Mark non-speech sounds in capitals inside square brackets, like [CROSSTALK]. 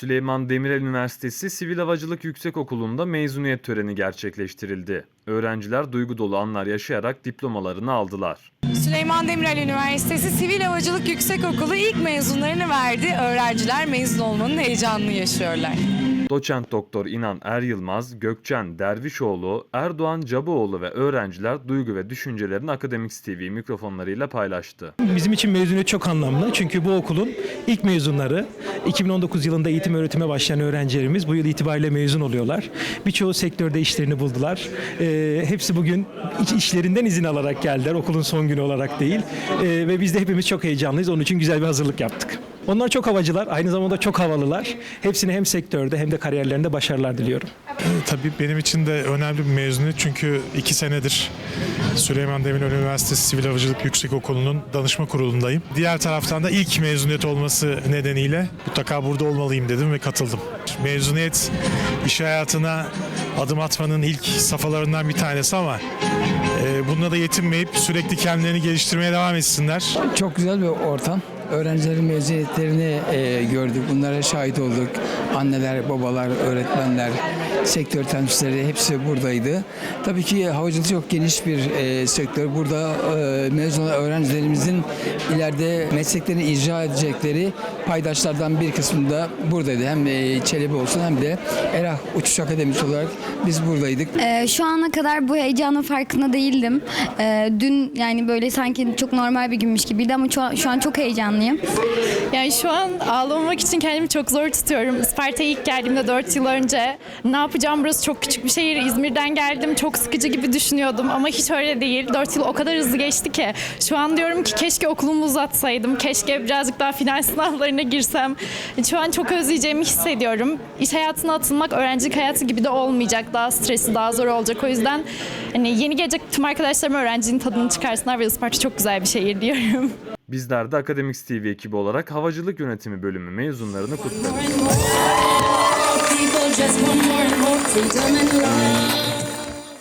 Süleyman Demirel Üniversitesi Sivil Havacılık Yüksekokulu'nda mezuniyet töreni gerçekleştirildi. Öğrenciler duygu dolu anlar yaşayarak diplomalarını aldılar. Süleyman Demirel Üniversitesi Sivil Havacılık Yüksekokulu ilk mezunlarını verdi. Öğrenciler mezun olmanın heyecanını yaşıyorlar. Doçent Doktor İnan Er Yılmaz, Gökçen Dervişoğlu, Erdoğan Cabuoğlu ve öğrenciler duygu ve düşüncelerini Akademik TV mikrofonlarıyla paylaştı. Bizim için mezuniyet çok anlamlı. Çünkü bu okulun ilk mezunları 2019 yılında eğitim öğretime başlayan öğrencilerimiz bu yıl itibariyle mezun oluyorlar. Birçoğu sektörde işlerini buldular. Ee, hepsi bugün işlerinden izin alarak geldiler. Okulun son günü olarak değil. Ee, ve biz de hepimiz çok heyecanlıyız. Onun için güzel bir hazırlık yaptık. Onlar çok havacılar. Aynı zamanda çok havalılar. Hepsine hem sektörde hem de kariyerlerinde başarılar diliyorum. Tabii benim için de önemli bir mezuniyet çünkü iki senedir Süleyman Demirel Üniversitesi Sivil Havacılık Yüksekokulu'nun danışma kurulundayım. Diğer taraftan da ilk mezuniyet olması nedeniyle mutlaka burada olmalıyım dedim ve katıldım. Mezuniyet iş hayatına adım atmanın ilk safhalarından bir tanesi ama e, bununla da yetinmeyip sürekli kendilerini geliştirmeye devam etsinler. Çok güzel bir ortam. Öğrencilerin mezuniyetlerini e, gördük. Bunlara şahit olduk. Anneler, babalar, öğretmenler, sektör temsilcileri hepsi buradaydı. Tabii ki havacılık çok geniş bir e, sektör. Burada e, mezun öğrencilerimizin ileride mesleklerini icra edecekleri paydaşlardan bir kısmı da buradaydı. Hem e, Çelebi olsun hem de Erah Uçuş Akademisi olarak biz buradaydık. Ee, şu ana kadar bu heyecanın farkında değildim. Ee, dün yani böyle sanki çok normal bir günmüş gibiydi ama şu an, şu an çok heyecanlıyım. Yani şu an ağlamamak için kendimi çok zor tutuyorum. Isparta'ya ilk geldiğimde 4 yıl önce ne yapacağım burası çok küçük bir şehir. İzmir'den geldim çok sıkıcı gibi düşünüyordum ama hiç öyle değil. 4 yıl o kadar hızlı geçti ki. Şu an diyorum ki keşke okulumu uzatsaydım. Keşke birazcık daha final [LAUGHS] sınavlarına girsem. Şu an çok özleyeceğimi hissediyorum. İş hayatına atılmak öğrencilik hayatı gibi de olmayacak. Daha stresli, daha zor olacak. O yüzden hani yeni gelecek tüm arkadaşlarım öğrencinin tadını çıkarsınlar ve Isparta çok güzel bir şehir diyorum. Bizler de Akademik TV ekibi olarak Havacılık Yönetimi bölümü mezunlarını kutladık.